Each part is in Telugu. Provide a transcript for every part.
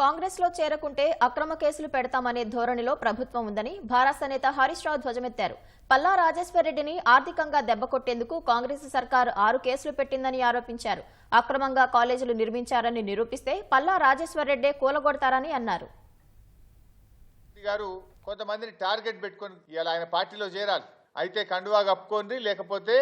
కాంగ్రెస్లో చేరకుంటే అక్రమ కేసులు పెడతామనే ధోరణిలో ప్రభుత్వం ఉందని భారత నేత హరీష్ రావు ధ్వజమెత్తారు. పల్లా రాజేశ్వర్ రెడ్డిని ఆర్థికంగా దెబ్బకొట్టేందుకు కాంగ్రెస్ సర్కారు ఆరు కేసులు పెట్టిందని ఆరోపించారు. అక్రమంగా కాలేజీలు నిర్మించారని నిరూపిస్తే పల్లా రాజేశ్వర్ రెడ్డే కూలగొడతారని అన్నారు. గారు కొంతమందిని టార్గెట్ పెట్టుకొని ఇలా ఆయన పార్టీలో చేరాలి. అయితే కండువా కప్పుకోండి లేకపోతే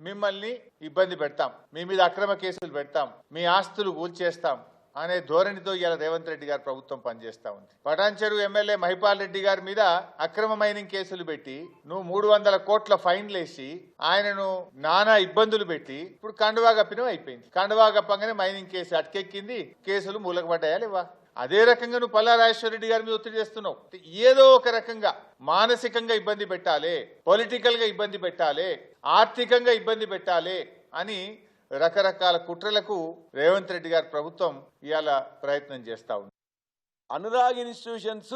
మిమ్మల్ని ఇబ్బంది పెడతాం. మీ మీద అక్రమ కేసులు పెడతాం. మీ ఆస్తులు కూల్చేస్తాం. అనే ధోరణితో ఇవాళ రేవంత్ రెడ్డి గారు ప్రభుత్వం పనిచేస్తా ఉంది. పటాన్చెరు ఎమ్మెల్యే మహిపాల్ రెడ్డి గారి మీద అక్రమ మైనింగ్ కేసులు పెట్టి నువ్వు మూడు వందల కోట్ల ఫైన్లేసి ఆయనను నానా ఇబ్బందులు పెట్టి ఇప్పుడు కండువా అయిపోయింది. కండువాగప్పంగానే మైనింగ్ కేసు అటకెక్కింది కేసులు మూలకపడ్డాయా లేవా? అదే రకంగా నువ్వు పల్లా రెడ్డి గారి మీద ఒత్తిడి చేస్తున్నావు. ఏదో ఒక రకంగా మానసికంగా ఇబ్బంది పెట్టాలి పొలిటికల్గా ఇబ్బంది పెట్టాలి ఆర్థికంగా ఇబ్బంది పెట్టాలి అని రకరకాల కుట్రలకు రేవంత్ రెడ్డి గారి ప్రభుత్వం ఇవాళ ప్రయత్నం చేస్తా ఉంది. అనురాగ్ ఇన్స్టిట్యూషన్స్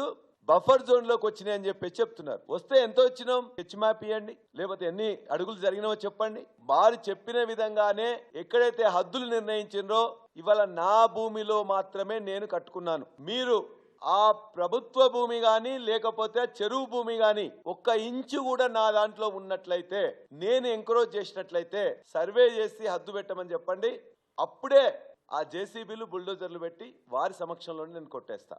బఫర్ జోన్లోకి చెప్పి చెప్తున్నారు. వస్తే ఎంత వచ్చినాం? హెచ్ మ్యాప్ ఇవ్వండి లేకపోతే ఎన్ని అడుగులు జరిగినావో చెప్పండి. వారు చెప్పిన విధంగానే ఎక్కడైతే హద్దులు నిర్ణయించిండ్రో ఇవాళ నా భూమిలో మాత్రమే నేను కట్టుకున్నాను. మీరు ఆ ప్రభుత్వ భూమి గాని లేకపోతే చెరువు భూమి గాని ఒక్క ఇంచు కూడా నా దాంట్లో ఉన్నట్లయితే నేను ఎంకరేజ్ చేసినట్లయితే సర్వే చేసి హద్దు పెట్టమని చెప్పండి. అప్పుడే ఆ జేసీబీలు బుల్డోజర్లు పెట్టి వారి సమక్షంలోనే నేను కొట్టేస్తా.